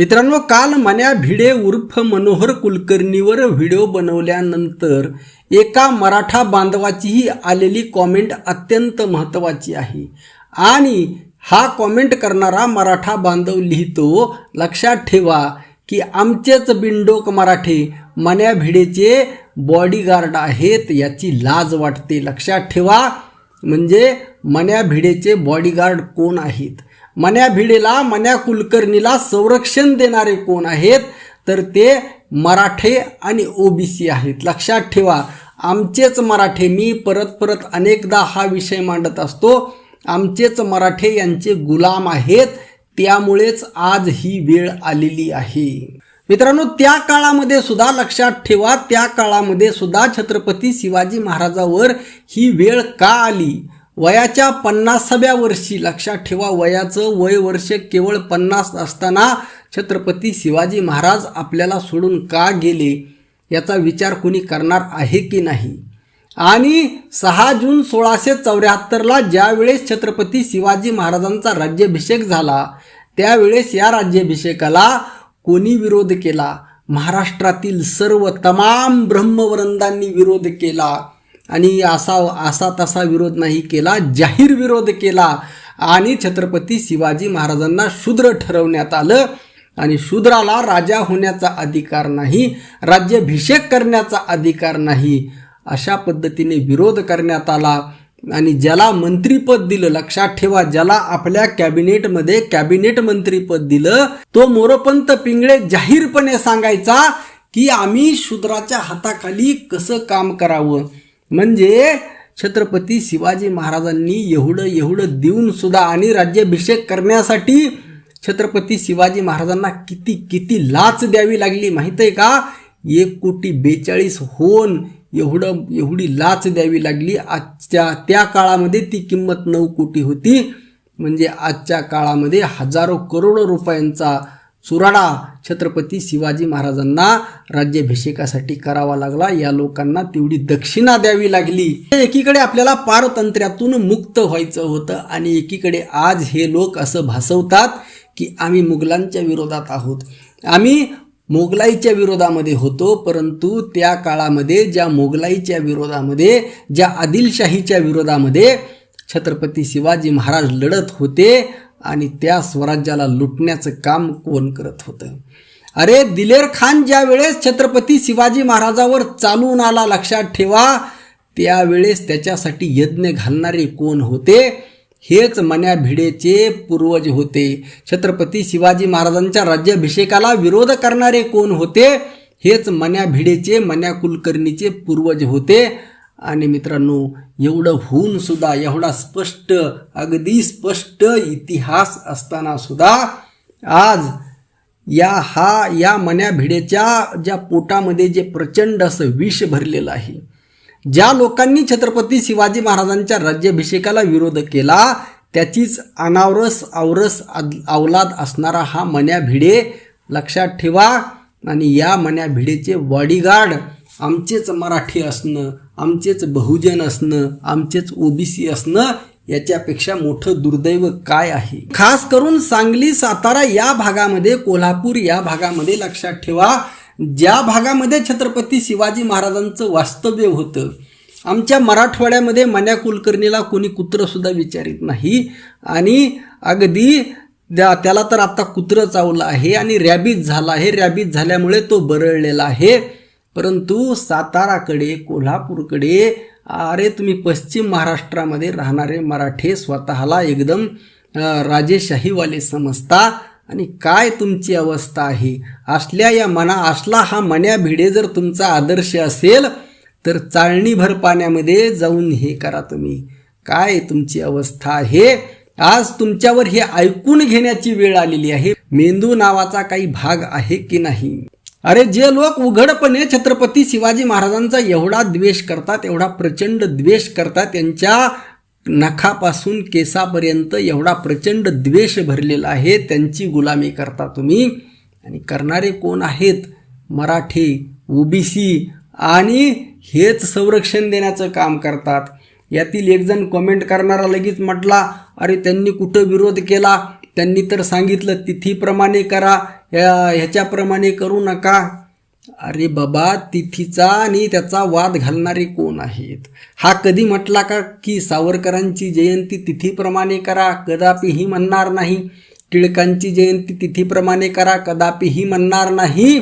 मित्रांनो काल मन्या भिडे उर्फ मनोहर कुलकर्णीवर व्हिडिओ बनवल्यानंतर एका मराठा बांधवाचीही आलेली कॉमेंट अत्यंत महत्त्वाची आहे. आणि हा कॉमेंट करणारा मराठा बांधव लिहितो लक्षात ठेवा की आमचेच बिंडोक मराठे मन्या भिडेचे बॉडीगार्ड आहेत याची लाज वाटते. लक्षात ठेवा म्हणजे मन्या भिडेचे बॉडीगार्ड कोण आहेत? मन्या भिडेला मन्या कुलकर्णीला संरक्षण देणारे कोण आहेत? तर ते मराठे आणि ओबीसी आहेत. लक्षात ठेवा आमचेच मराठे मी परत परत अनेकदा हा विषय मांडत असतो. आमचेच मराठे यांचे गुलाम आहेत. त्यामुळेच आज ही वेळ आलेली आहे. मित्रांनो त्या काळामध्ये सुद्धा लक्षात ठेवा त्या काळामध्ये सुद्धा छत्रपती शिवाजी महाराजावर ही वेळ का आली? वयाच्या पन्नासाव्या वर्षी लक्षात ठेवा वयाचं वय वर्ष केवळ पन्नास असताना छत्रपती शिवाजी महाराज आपल्याला सोडून का गेले? याचा विचार कोणी करणार आहे की नाही? आणि सहा जून सोळाशे चौऱ्याहत्तरला ज्यावेळेस छत्रपती शिवाजी महाराजांचा राज्याभिषेक झाला त्यावेळेस या राज्याभिषेकाला कोणी विरोध केला? महाराष्ट्रातील सर्व तमाम ब्रह्मवृंदांनी विरोध केला. आणि असा असा तसा विरोध नाही केला जाहीर विरोध केला. आणि छत्रपती शिवाजी महाराजांना शूद्र ठरवण्यात आलं. आणि शूद्राला राजा होण्याचा अधिकार नाही राज्याभिषेक करण्याचा अधिकार नाही अशा पद्धतीने विरोध करण्यात आला. आणि ज्याला मंत्रीपद दिलं लक्षात ठेवा ज्याला आपल्या कॅबिनेटमध्ये कॅबिनेट मंत्रीपद दिलं तो मोरोपंत पिंगळे जाहीरपणे सांगायचा की आम्ही शूद्राच्या हाताखाली कसं काम करावं? म्हणजे छत्रपती शिवाजी महाराजांनी एवढं एवढं देऊन सुद्धा आणि राज्याभिषेक करण्यासाठी छत्रपती शिवाजी महाराजांना किती किती लाच द्यावी लागली माहीत आहे का? एक कोटी बेचाळीस होऊन एवढं एवढी लाच द्यावी लागली. आजच्या त्या काळामध्ये ती किंमत नऊ कोटी होती. म्हणजे आजच्या काळामध्ये हजारो करोडो रुपयांचा चुराडा छत्रपती शिवाजी महाराजांना राज्याभिषेकासाठी करावा लागला. या लोकांना तेवढी दक्षिणा द्यावी लागली. एकीकडे आपल्याला पारतंत्र्यातून मुक्त व्हायचं होतं आणि एकीकडे आज हे लोक असं भासवतात की आम्ही मुघलांच्या विरोधात आहोत. आम्ही मोगलाईच्या विरोधामध्ये होतो परंतु त्या काळामध्ये ज्या मोगलाईच्या विरोधामध्ये ज्या आदिलशाहीच्या विरोधामध्ये छत्रपती शिवाजी महाराज लढत होते आणि त्या स्वराज्याला लुटण्याचं काम कोण करत होतं? अरे दिलेर खान ज्या वेळेस छत्रपती शिवाजी महाराजावर चालून आला लक्षात ठेवा त्यावेळेस त्याच्यासाठी यज्ञ घालणारे कोण होते? हेच मन्या भिडेचे पूर्वज होते. छत्रपती शिवाजी महाराजांच्या राज्याभिषेकाला विरोध करणारे कोण होते? हेच मन्या भिडेचे मन्या कुलकर्णीचे पूर्वज होते. आणि मित्रांनो एवढं होऊन सुद्धा एवढा स्पष्ट अगदी स्पष्ट इतिहास असताना सुद्धा आज या हा या मन्या भिडेच्या ज्या पोटामध्ये जे प्रचंड असं विष भरलेलं आहे ज्या लोकांनी छत्रपती शिवाजी महाराजांच्या राज्याभिषेकाला विरोध केला त्याचीच अनावरस आवरस अवलाद असणारा हा मन्या भिडे लक्षात ठेवा. आणि या मन्या भिडेचे बॉडीगार्ड आमचेच मराठी असणं आमचेच बहुजन असणं आमचेच ओबीसी असणं याच्यापेक्षा मोठं दुर्दैव काय आहे? खास करून सांगली सातारा या भागामध्ये कोल्हापूर या भागामध्ये लक्षात ठेवा ज्या भागामध्ये छत्रपती शिवाजी महाराजांचं वास्तव्य होतं. आमच्या मराठवाड्यामध्ये मन्या कुलकर्णीला कोणी कुत्रंसुद्धा विचारित नाही. आणि अगदी त्या त्याला तर आता कुत्रं चावलं आहे आणि रॅबीज झाला आहे. रॅबीज झाल्यामुळे तो बरळलेला आहे. परंतु साताराकडे कोल्हापूरकडे अरे तुम्ही पश्चिम महाराष्ट्रामध्ये राहणारे मराठे स्वतःला एकदम राजेशाहीवाले समजता आणि काय तुमची अवस्था आहे? असल्या या मना असला हा मन्या भिडे जर तुमचा आदर्श असेल तर चाळणीभर पाण्यामध्ये जाऊन हे करा तुम्ही. काय तुमची अवस्था आहे? आज तुमच्यावर हे ऐकून घेण्याची वेळ आलेली आहे. मेंदू नावाचा काही भाग आहे की नाही? अरे जे लोक उघडपणे छत्रपती शिवाजी महाराजांचा एवढा द्वेष करतात एवढा प्रचंड द्वेष करतात त्यांच्या नखापासून केसापर्यंत एवढा प्रचंड द्वेष भरलेला आहे त्यांची गुलामी करता तुम्ही. आणि करणारे कोण आहेत? मराठी ओबीसी आणि हेच संरक्षण देण्याचं काम करतात. यातील एकजण कमेंट करणारा लगेच म्हटला अरे त्यांनी कुठं विरोध केला? त्यांनी तर सांगितलं तिथीप्रमाणे करा ह्या- ह्याच्याप्रमाणे करू नका. अरे बाबा तिथीचा आणि त्याचा वाद घालणारे कोण आहेत? हा कधी म्हटला का की सावरकरांची जयंती तिथीप्रमाणे करा कदापिही म्हणणार नाही. टिळकांची जयंती तिथीप्रमाणे करा कदापिही म्हणणार नाही.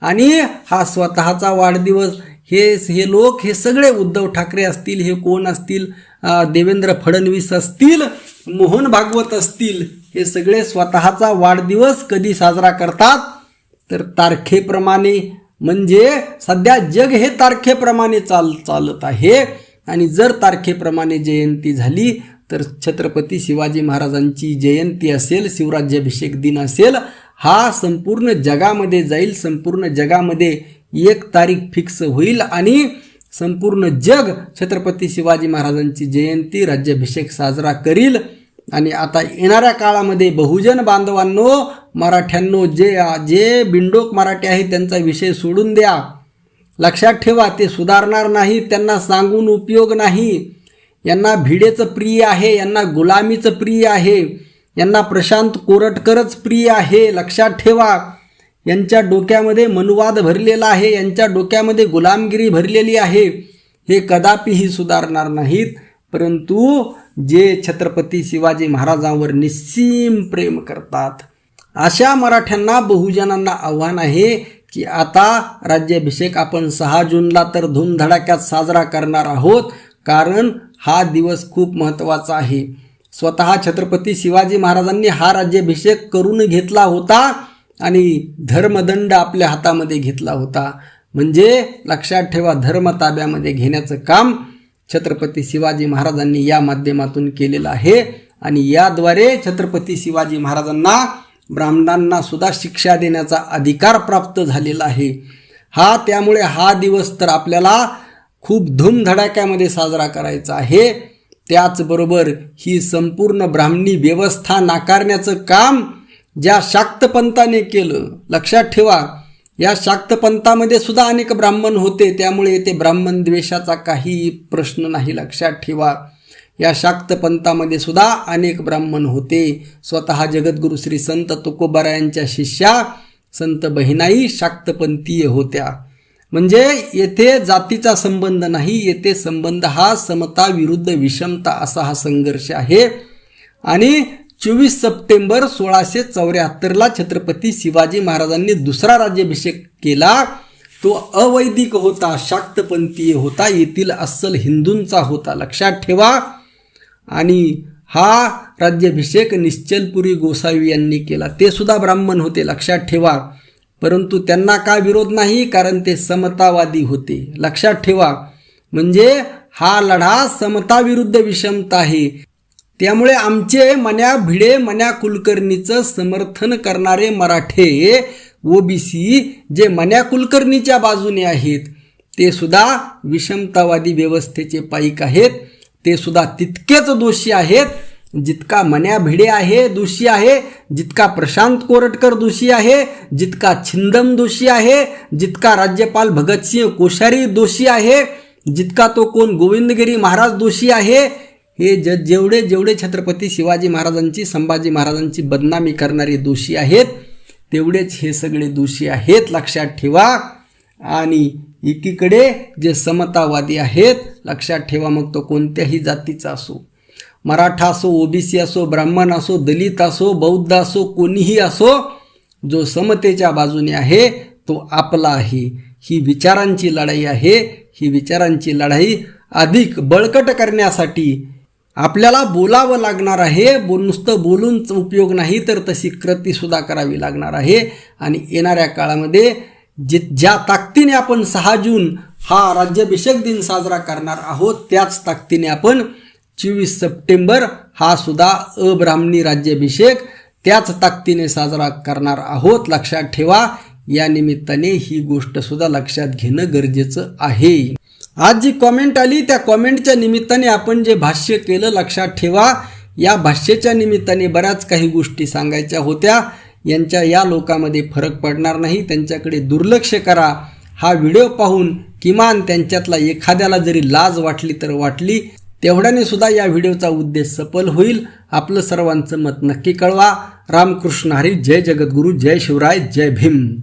आणि हा स्वतःचा वाढदिवस हे हे लोक हे सगळे उद्धव ठाकरे असतील हे कोण असतील? देवेंद्र फडणवीस असतील? मोहन भागवत असतील हे सगळे स्वतःचा वाढदिवस कधी साजरा करतात? तर तारखेप्रमाणे म्हणजे सध्या जग हे तारखेप्रमाणे चाल चालत आहे. आणि जर तारखेप्रमाणे जयंती झाली तर छत्रपती शिवाजी महाराजांची जयंती असेल शिवराज्याभिषेक दिन असेल हा संपूर्ण जगामध्ये जाईल संपूर्ण जगामध्ये एक तारीख फिक्स होईल आणि संपूर्ण जग छत्रपती शिवाजी महाराजांची जयंती राज्याभिषेक साजरा करील. आणि आता येणाऱ्या काळामध्ये बहुजन बांधवांनो मराठ्यांनो जे जे बिंडोक मराठी आहे त्यांचा विषय सोडून द्या. लक्षात ठेवा ते सुधारणार नाही त्यांना सांगून उपयोग नाही. यांना भिडेचं प्रिय आहे यांना गुलामीचं प्रिय आहे यांना प्रशांत कोरटकरच प्रिय आहे. लक्षात ठेवा यांच्या डोक्यामध्ये मनुवाद भरलेला आहे यांच्या डोक्यामध्ये गुलामगिरी भरलेली आहे. हे कदापिही सुधारणार नाहीत. परंतु जे छत्रपती शिवाजी महाराजांवर निस्सीम प्रेम करतात अशा मराठ्यांना बहुजनांना आव्हान आहे की आता राज्याभिषेक आपण सहा जूनला तर धूमधडाक्यात साजरा करणार आहोत कारण हा दिवस खूप महत्त्वाचा आहे. स्वतः छत्रपती शिवाजी महाराजांनी हा राज्याभिषेक करून घेतला होता आणि धर्मदंड आपल्या हातामध्ये घेतला होता. म्हणजे लक्षात ठेवा धर्म ताब्यामध्ये घेण्याचं काम छत्रपती शिवाजी महाराजांनी या माध्यमातून केलेलं आहे. आणि याद्वारे छत्रपती शिवाजी महाराजांना ब्राह्मणांना सुद्धा शिक्षा देण्याचा अधिकार प्राप्त झालेला आहे. हा त्यामुळे हा दिवस तर आपल्याला खूप धूमधडाक्यामध्ये साजरा करायचा आहे. त्याचबरोबर ही संपूर्ण ब्राह्मणी व्यवस्था नाकारण्याचं काम ज्या शाक्तपंताने केलं लक्षात ठेवा या शाक्तपंथामध्ये सुद्धा अनेक ब्राह्मण होते त्यामुळे येथे ब्राह्मण द्वेषाचा काही प्रश्न नाही लक्षात ठेवा. या शाक्तपंथामध्ये सुद्धा अनेक ब्राह्मण होते. स्वतः जगद्गुरु श्री संत तुकोबारायांच्या शिष्या संत बहिणाई शाक्तपंथीय होत्या. म्हणजे येथे जातीचा संबंध नाही येथे संबंध हा समता विरुद्ध विषमता असा हा संघर्ष आहे. आणि चोवीस सप्टेंबर सोळाशे चौऱ्याहत्तरला छत्रपती शिवाजी महाराजांनी दुसरा राज्याभिषेक केला. तो अवैदिक होता शाक्तपंथीय होता येथील अस्सल हिंदूंचा होता. लक्षात ठेवा. आणि हा राज्याभिषेक निश्चलपुरी गोसावी यांनी केला. ते सुद्धा ब्राह्मण होते लक्षात ठेवा. परंतु त्यांना का विरोध नाही? कारण ते समतावादी होते. लक्षात ठेवा. म्हणजे हा लढा समताविरुद्ध विषमता आहे. त्यामुळे आमचे मन्या भिडे मन्या कुलकर्णीचं समर्थन करणारे मराठे ओबीसी जे मन्या कुलकर्णीच्या बाजूने आहेत ते सुद्धा विषमतावादी व्यवस्थेचे पाईक आहेत. ते सुद्धा तितकेच दोषी आहेत जितका मन्या भिडे आहे दोषी आहे. जितका प्रशांत कोरटकर दोषी आहे जितका छिंदम दोषी आहे जितका राज्यपाल भगतसिंह कोश्यारी दोषी आहे जितका तो कोण गोविंदगिरी महाराज दोषी आहे हे ज जेवढे जेवढे छत्रपती शिवाजी महाराजांची संभाजी महाराजांची बदनामी करणारे दोषी आहेत तेवढेच हे सगळे दोषी आहेत लक्षात ठेवा. आणि एकीकडे जे समतावादी आहेत लक्षात ठेवा मग तो कोणत्याही जातीचा असो. मराठा असो ओबीसी असो ब्राह्मण असो दलित असो बौद्ध असो कोणीही असो जो समतेच्या बाजूने आहे तो आपला आहे. ही विचारांची लढाई आहे. ही विचारांची लढाई अधिक बळकट करण्यासाठी आपल्याला बोलावं लागणार आहे बो नुसतं बोलून उपयोग नाही तर तशी कृतीसुद्धा करावी लागणार आहे. आणि येणाऱ्या काळामध्ये जे ज्या ताकदीने आपण सहा जून हा राज्याभिषेक दिन साजरा करणार आहोत त्याच ताकदीने आपण चोवीस सप्टेंबर हा सुद्धा अब्राह्मणी राज्याभिषेक त्याच ताकदीने साजरा करणार आहोत. लक्षात ठेवा या निमित्ताने ही गोष्ट सुद्धा लक्षात घेणं गरजेचं आहे. आज जी कॉमेंट आली त्या कॉमेंटच्या निमित्ताने आपण जे भाष्य केलं लक्षात ठेवा. या भाष्याच्या निमित्ताने बऱ्याच काही गोष्टी सांगायच्या होत्या. यांच्या या लोकांमध्ये फरक पडणार नाही. त्यांच्याकडे दुर्लक्ष करा. हा व्हिडिओ पाहून किमान त्यांच्यातला एखाद्याला जरी लाज वाटली तर वाटली तेवढ्याने सुद्धा या व्हिडिओचा उद्देश सफल होईल. आपलं सर्वांचं मत नक्की कळवा. रामकृष्ण हरी. जय जगद्गुरू. जय शिवराय. जय भीम.